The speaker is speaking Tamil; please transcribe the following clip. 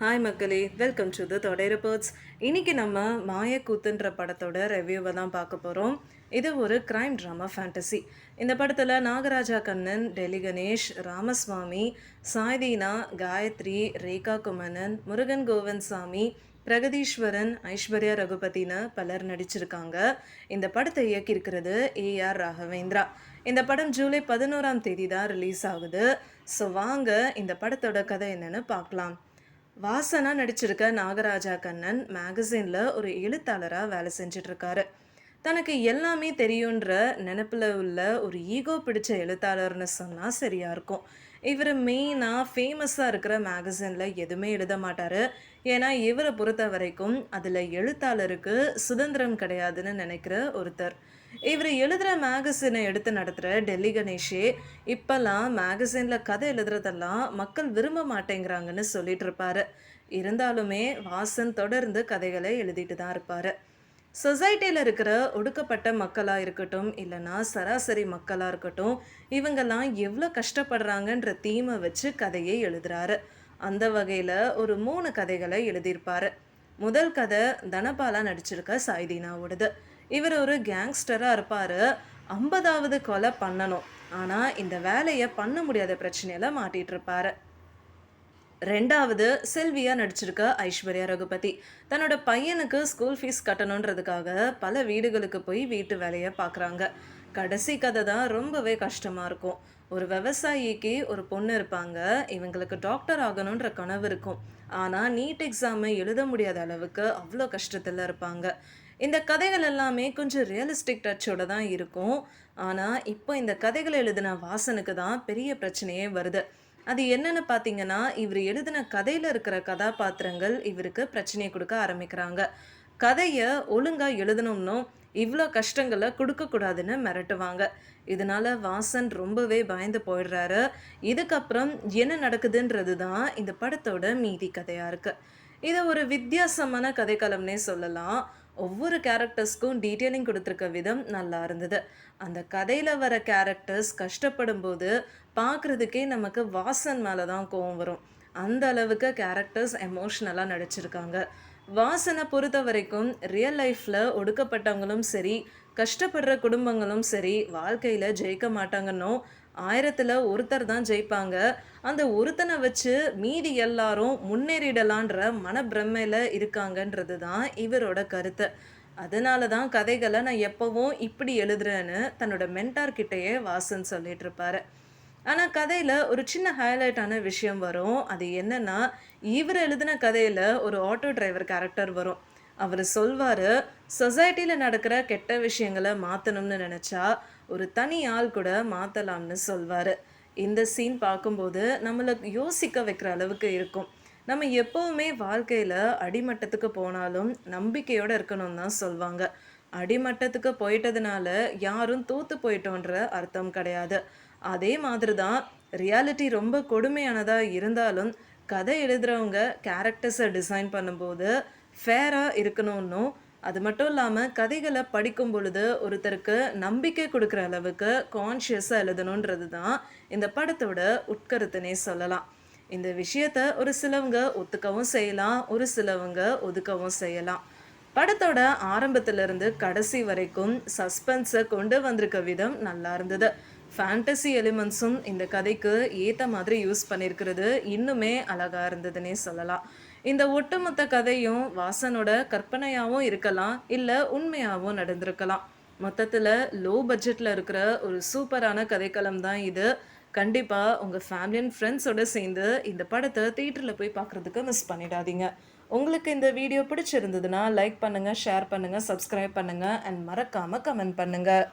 ஹாய் மக்களே. வெல்கம் டு த தொடை ரிப்போர்ட்ஸ் இன்னைக்கு நம்ம மாயக்கூத்துன்ற படத்தோட ரிவ்யூவை தான் பார்க்க போகிறோம் இது ஒரு கிரைம் ட்ராமா ஃபேண்டசி இந்த படத்தில் நாகராஜா கண்ணன் டெலி கணேஷ் ராமஸ்வாமி சாய்தீனா காயத்ரி ரேகா குமணன் முருகன் கோவன் சாமி பிரகதீஸ்வரன் ஐஸ்வர்யா ரகுபதினு பலர் நடிச்சிருக்காங்க. இந்த படத்தை இயக்கியிருக்கிறது ஏஆர் ராகவேந்திரா. இந்த படம் ஜூலை பதினோராம் தேதி தான் ரிலீஸ் ஆகுது. ஸோ வாங்க இந்த படத்தோட கதை என்னென்னு பார்க்கலாம். வாசனா நடிச்சிருக்க நாகராஜா கண்ணன் மேகசினில் ஒரு எழுத்தாளராக வேலை செஞ்சிட்ருக்காரு இருக்காரு. தனக்கு எல்லாமே தெரியுன்ற நினப்பில் உள்ள ஒரு ஈகோ பிடிச்ச எழுத்தாளர்னு சொன்னால் சரியாக இருக்கும். இவர் மெயினாக ஃபேமஸாக இருக்கிற மேகசினில் எதுவுமே எழுத மாட்டார். ஏன்னா இவரை பொறுத்த வரைக்கும் அதில் எழுத்தாளருக்கு சுதந்திரம் கிடையாதுன்னு நினைக்கிற ஒருத்தர். இவர் எழுதுகிற மேகசினை எடுத்து நடத்துகிற டெல்லி கணேஷே இப்போல்லாம் மேகசினில் கதை எழுதுறதெல்லாம் மக்கள் விரும்ப மாட்டேங்கிறாங்கன்னு சொல்லிட்டு இருப்பாரு. இருந்தாலுமே வாசன் தொடர்ந்து கதைகளை எழுதிட்டு தான் இருப்பார். சொசைட்டியில் இருக்கிற ஒடுக்கப்பட்ட மக்களாக இருக்கட்டும் இல்லைன்னா சராசரி மக்களாக இருக்கட்டும் இவங்கெல்லாம் எவ்வளோ கஷ்டப்படுறாங்கன்ற தீமை வச்சு கதையை எழுதுறாரு. அந்த வகையில் ஒரு மூணு கதைகளை எழுதியிருப்பாரு. முதல் கதை தனபாலா நடிச்சிருக்க சாய்தீனாவோடது. இவர் ஒரு கேங்ஸ்டராக இருப்பார். ஐம்பதாவது கொலை பண்ணணும். ஆனால் இந்த வேலையை பண்ண முடியாத பிரச்சனையில் மாட்டிகிட்டு இருப்பாரு. ரெண்டாவது செல்வியா நடிச்சிருக்க ஐஸ்வர்யா ரகுபதி. தன்னோட பையனுக்கு ஸ்கூல் ஃபீஸ் கட்டணுன்றதுக்காக பல வீடுகளுக்கு போய் வீட்டு வேலையை பார்க்குறாங்க கடைசி கதை தான் ரொம்பவே கஷ்டமாக இருக்கும். ஒரு விவசாயிக்கு ஒரு பொண்ணு இருப்பாங்க. இவங்களுக்கு டாக்டர் ஆகணுன்ற கனவு இருக்கும். ஆனால் நீட் எக்ஸாமை எழுத முடியாத அளவுக்கு அவ்வளோ கஷ்டத்தில் இருப்பாங்க. இந்த கதைகள் எல்லாமே கொஞ்சம் ரியலிஸ்டிக் டச்சோட தான் இருக்கும். ஆனால் இப்போ இந்த கதைகளை எழுதின வாசனுக்கு தான் பெரிய பிரச்சனையே வருது. அது என்னென்னு பார்த்தீங்கன்னா இவர் எழுதின கதையில் இருக்கிற கதாபாத்திரங்கள் இவருக்கு பிரச்சனையை கொடுக்க ஆரம்பிக்கிறாங்க. கதையை ஒழுங்காக எழுதணும்னும் இவ்வளோ கஷ்டங்களை கொடுக்கக்கூடாதுன்னு மிரட்டுவாங்க. இதனால வாசன் ரொம்பவே பயந்து போயிடுறாரு. இதுக்கப்புறம் என்ன நடக்குதுன்றது தான் இந்த படத்தோட மீதி கதையாக இருக்குது இது ஒரு வித்தியாசமான கதைக்களம்னே சொல்லலாம். ஒவ்வொரு கேரக்டர்ஸ்க்கும் டீட்டெயிலிங் கொடுத்துருக்க விதம் நல்லா இருந்தது. அந்த கதையில் வர கேரக்டர்ஸ் கஷ்டப்படும் போது பார்க்குறதுக்கே நமக்கு வாசன் மேலே தான் கோவம் வரும். அந்த அளவுக்கு கேரக்டர்ஸ் எமோஷ்னலாக நடிச்சிருக்காங்க. வாசனை பொறுத்த வரைக்கும் ரியல் லைஃப்பில் ஒடுக்கப்பட்டவங்களும் சரி கஷ்டப்படுற குடும்பங்களும் சரி வாழ்க்கையில் ஜெயிக்க மாட்டாங்கன்னோ ஆயிரத்தில் ஒருத்தர் தான் ஜெயிப்பாங்க. அந்த ஒருத்தனை வச்சு மீதி எல்லாரும் முன்னேறிடலான்ற மனப்பிரமையில் இருக்காங்கன்றது தான் இவரோட கருத்து. அதனால தான் கதைகளை நான் எப்போவும் இப்படி எழுதுறேன்னு தன்னோட மென்டார்கிட்டயே வாசன் சொல்லிட்டு இருப்பாரு. ஆனால் கதையில் ஒரு சின்ன ஹைலைட்டான விஷயம் வரும். அது என்னன்னா இவர் எழுதின கதையில் ஒரு ஆட்டோ டிரைவர் கேரக்டர் வரும். அவர் சொல்வார் சொசைட்டியில் நடக்கிற கெட்ட விஷயங்களை மாற்றணும்னு நினச்சா ஒரு தனி ஆள் கூட மாற்றலாம்னு சொல்வார். இந்த சீன் பார்க்கும்போது நம்மளை யோசிக்க வைக்கிற அளவுக்கு இருக்கும். நம்ம எப்போவுமே வாழ்க்கையில் அடிமட்டத்துக்கு போனாலும் நம்பிக்கையோடு இருக்கணும் தான் சொல்லுவாங்க அடிமட்டத்துக்கு போயிட்டதுனால யாரும் தூத்து போயிட்டோன்ற அர்த்தம் கிடையாது. அதே மாதிரி தான் ரியாலிட்டி ரொம்ப கொடுமையானதாக இருந்தாலும் கதை எழுதுகிறவங்க கேரக்டர்ஸை டிசைன் பண்ணும்போது ஃபேராக இருக்கணும்னும் அது மட்டும் இல்லாமல் கதைகளை படிக்கும் பொழுது ஒருத்தருக்கு நம்பிக்கை கொடுக்குற அளவுக்கு கான்ஷியஸாக எழுதணுன்றது தான் இந்த படத்தோட உட்கருத்துனே சொல்லலாம். இந்த விஷயத்த ஒரு சிலவங்க ஒத்துக்கவும் செய்யலாம் ஒரு சிலவங்க ஒதுக்கவும் செய்யலாம். படத்தோட ஆரம்பத்திலிருந்து கடைசி வரைக்கும் சஸ்பென்ஸை கொண்டு வந்திருக்க விதம் நல்லா இருந்தது. ஃபேண்டசி எலிமெண்ட்ஸும் இந்த கதைக்கு ஏற்ற மாதிரி யூஸ் பண்ணியிருக்கிறது இன்னுமே அழகாக இருந்ததுன்னே சொல்லலாம். இந்த ஒட்டுமொத்த கதையும் வாசனோட கற்பனையாகவும் இருக்கலாம் இல்லை உண்மையாகவும் நடந்திருக்கலாம். மொத்தத்தில் லோ பட்ஜெட்டில் இருக்கிற ஒரு சூப்பரான கதைக்களம் தான் இது. கண்டிப்பாக உங்கள் ஃபேமிலி அண்ட் ஃப்ரெண்ட்ஸோடு சேர்ந்து இந்த படத்தை தியேட்டரில் போய் பார்க்குறதுக்கு மிஸ் பண்ணிடாதீங்க. உங்களுக்கு இந்த வீடியோ பிடிச்சிருந்ததுன்னா லைக் பண்ணுங்கள் ஷேர் பண்ணுங்கள் சப்ஸ்கிரைப் பண்ணுங்கள் அண்ட் மறக்காமல் கமெண்ட் பண்ணுங்கள்